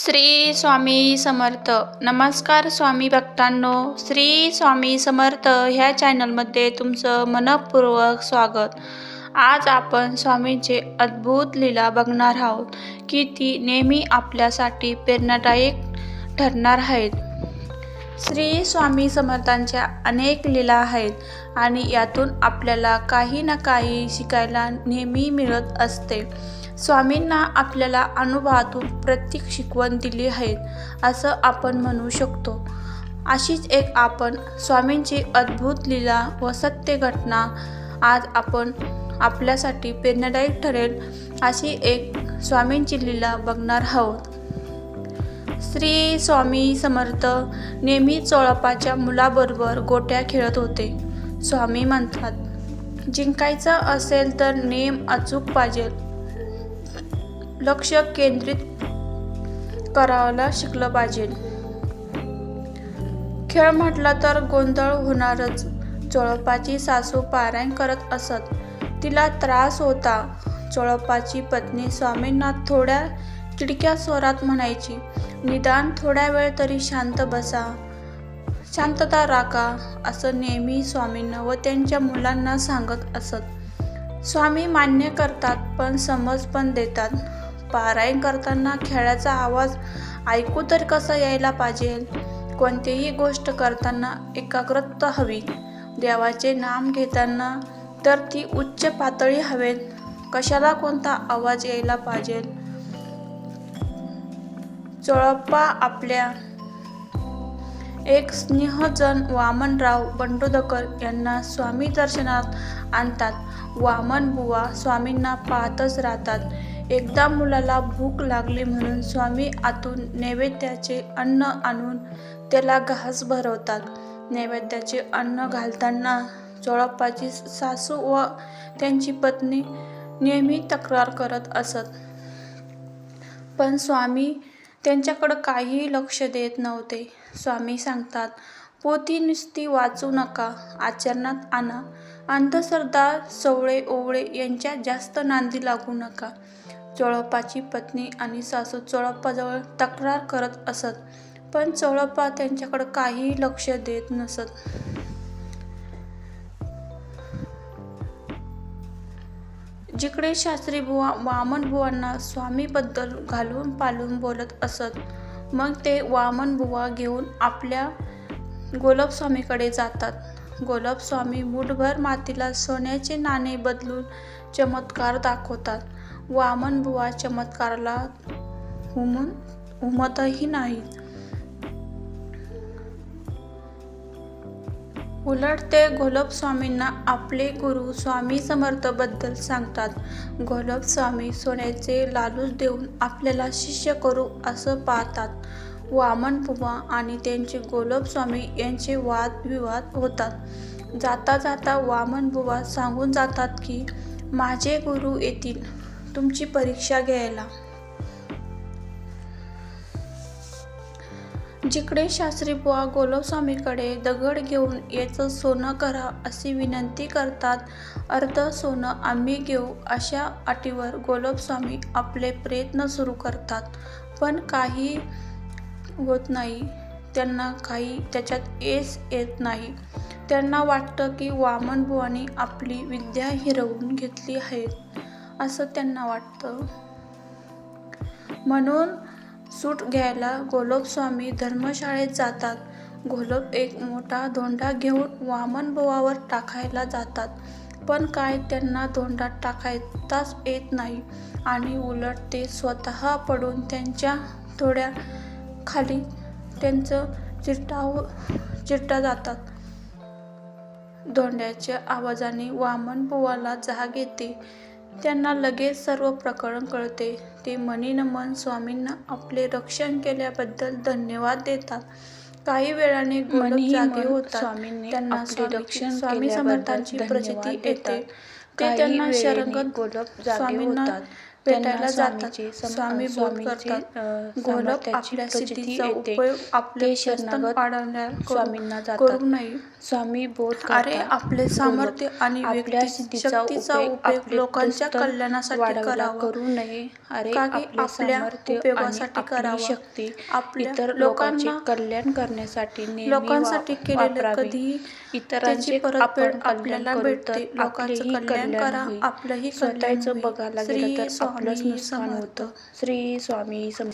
श्री स्वामी समर्थ. नमस्कार स्वामी भक्तांनो. श्री स्वामी समर्थ ह्या चॅनलमध्ये तुमचं मनपूर्वक स्वागत. आज आपण स्वामींचे अद्भुत लीला बघणार आहोत की ती नेहमी आपल्यासाठी प्रेरणादायक ठरणार आहेत. श्री स्वामी समर्थांच्या अनेक लीला आहेत आणि यातून आपल्याला काही ना काही शिकायला नेहमी मिळत असते. स्वामींना आपल्याला अनुभवातून प्रत्येक शिकवण दिली आहेत असं आपण म्हणू शकतो. अशीच एक आपण स्वामींची अद्भुत लीला व सत्य घटना आज आपण आपल्यासाठी प्रेरणादायक ठरेल अशी एक स्वामींची लीला बघणार आहोत. श्री स्वामी समर्थ नेहमी चोळपाच्या मुलाबरोबर गोट्या खेळत होते. स्वामी म्हणतात जिंकायचं असेल तर नेम अचूक पाहिजे. लक्ष केंद्रित करायला शिकलं पाहिजे. खेळ म्हटला तर गोंधळ होणारच. चोळपाची सासू पारायण करत असत. तिला त्रास होता. चोळपाची पत्नी स्वामींना थोड्या चिडक्या स्वरात म्हणायची निदान थोड्या वेळ तरी शांत बसा. शांतता राखा असं नेहमी स्वामींना व त्यांच्या मुलांना सांगत असत. स्वामी मान्य करतात पण समज पण देतात. पारायण करताना खेळाचा आवाज ऐकू तर कसा यायला पाहिजे? कोणतीही गोष्ट करताना एकाग्रता हवी. देवाचे नाम घेताना तर ती उच्च पातळी हवेल. कशाला कोणता आवाज यायला पाहिजे? चोळप्पा आपल्या. एक स्नेहजन वामनराव बंडोदकर यांना स्वामी दर्शनात आणतात. वामन बुवा स्वामींना पाहतच राहतात. एकदा मुलाला भूक लागली म्हणून स्वामी आतून नैवेद्याचे अन्न आणून त्याला घास भरवतात. नैवेद्याचे अन्न घालताना चोळप्पाची सासू व त्यांची पत्नी नेहमी तक्रार करत असत. पण स्वामी त्यांच्याकडं काहीही लक्ष देत नव्हते. स्वामी सांगतात पोथी नुसती वाचू नका आचरणात आणा. अंधश्रद्धा सवळे ओवळे यांच्या जास्त नांदी लागू नका. चोळप्पाची पत्नी आणि सासू चोळप्पाजवळ तक्रार करत असत पण चोळप्पा त्यांच्याकडे काहीही लक्ष देत नसत. जिकडे शास्त्री बुवा वामन बुवांना स्वामीबद्दल घालून पालून बोलत असत मग ते वामन बुवा घेऊन आपल्या गोलपस्वामीकडे जातात. गोलपस्वामी मुठभर मातीला सोन्याचे नाणे बदलून चमत्कार दाखवतात. वामन बुवा चमत्काराला हुमून हुमतही नाहीत उलट ते गोलपस्वामींना आपले गुरु स्वामी समर्थबद्दल सांगतात. गोलपस्वामी सोन्याचे लालूच देऊन आपल्याला शिष्य करू असं पाहतात. वामन बुवा आणि त्यांचे गोलोबस्वामी यांचे वादविवाद होतात. जाता जाता वामन बुवा सांगून जातात की माझे गुरु येतील तुमची परीक्षा घ्यायला. जिकडे शास्त्री बुवा गोलस्वामीकडे दगड घेऊन याचं सोनं करा अशी विनंती करतात अर्ध सोनं आम्ही घेऊ अशा अटीवर गोलोबस्वामी आपले प्रयत्न सुरू करतात. पण काही होत नाही. त्यांना काही त्याच्यात येस येत नाही. त्यांना वाटतं की वामनबुवानी आपली विद्या हिरवून घेतली आहे असं त्यांना वाटतं. म्हणून सूट घ्यायला गोलोबस्वामी धर्मशाळेत जातात. गोलोब एक मोठा धोंडा घेऊन वामनबुवावर टाकायला जातात. पण काय त्यांना धोंडात टाकायताच येत नाही आणि उलट ते स्वतः पडून त्यांच्या थोड्या खाली त्यांचं चिरटाव चिरटा जातात. धोंड्याच्या आवाजाने वामन बुवाला जाग येते. त्यांना लगेच सर्व प्रकरण कळते. ते मनीनमन स्वामींना आपले रक्षण केल्याबद्दल धन्यवाद देतात. काही वेळाने जागे होतात. स्वामींनी त्यांना रक्षण स्वामी समर्थांची प्रचिती. येते. ते त्यांना शरणगत स्वामींना. भेटायला जातात स्वामी बोध करतात सामर्थ्याची आपल्या सिद्धीचा. उपयोग आपले शरणागत पाडवण्यात स्वामींना करू. नये स्वामी बोध अरे. आपले सामर्थ्य आणि आपल्या सिद्धीचा उपयोग आपले लोकांच्या कल्याणासाठी करावा करू नये अरे आपले आपल्या उपयोगासाठी आपली करावा. शक्ती आपल्या इतर लोकांचे कल्याण करण्यासाठी लोकांसाठी केलेले. कधीही इतरांचे परतफेड आपल्याला करू भेटते लोकांचं कल्याण करा. आपलंही स्वतःचं. बघायला श्री गेलं तर आपलंच स्वामी नुकसान. होतं श्री स्वामी सम